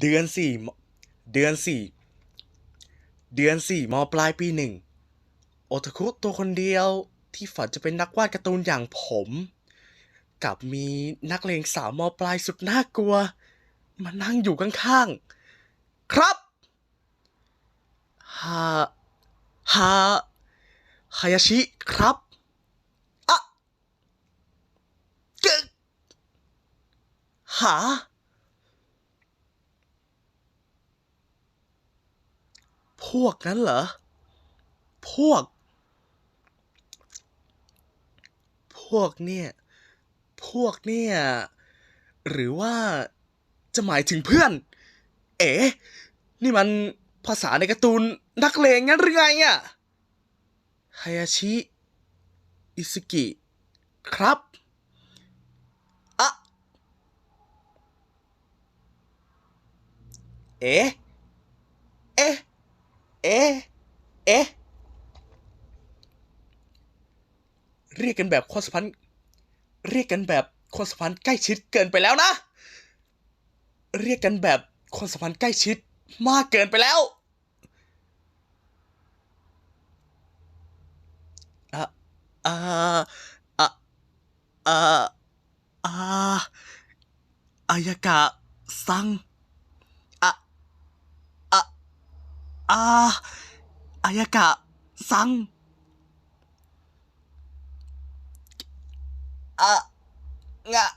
เดือนสี่เดือนสี่เดือนสี่มปลายปีหนึ่งโอตาคุตัวคนเดียวที่ฝันจะเป็นนักวาดการ์ตูนอย่างผมกับมีนักเลงสาวมปลายสุดน่ากลัว มานั่งอยู่ข้างๆ ครับฮาฮาฮายาชิครับอะกึกหา พวกนั้นเหรอ พวก พวกเนี่ย พวกเนี่ย หรือว่าจะหมายถึงเพื่อน เอ๋นี่มันภาษาในการ์ตูนนักเลงงั้นหรือไงอะฮายาชิ อิสกิ ครับอะเอ๋ เอ๊ะ เอ๊ะ เรียกกันแบบความสัมพันธ์เรียกกันแบบความสัมพันธ์ใกล้ชิดเกินไปแล้วนะ เรียกกันแบบความสัมพันธ์ใกล้ชิดมากเกินไปแล้วอะอ่าอะอ่าอ่าอายากะซังอะอะ อาอายากะซังอะงะ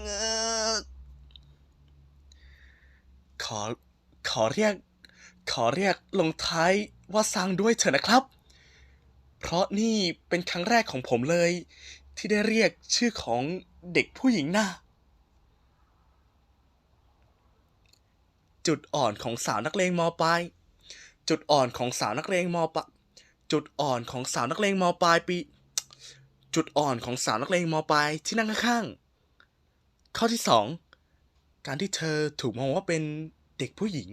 เงอขอ ขอเรียก ขอเรียกลงท้ายว่าซังด้วยเถอะนะครับ เพราะนี่เป็นครั้งแรกของผมเลย ที่ได้เรียกชื่อของเด็กผู้หญิงน่ะจุดอ่อนของสาวนักเลงมอปลาย จุดอ่อนของสาวนักเลงมปลายจุดอ่อนของสาวนักเลงมปลายปี จุดอ่อนของสาวนักเลงมปลายที่นั่งข้างๆข้อที่สองการที่เธอถูกมองว่าเป็นเด็กผู้หญิง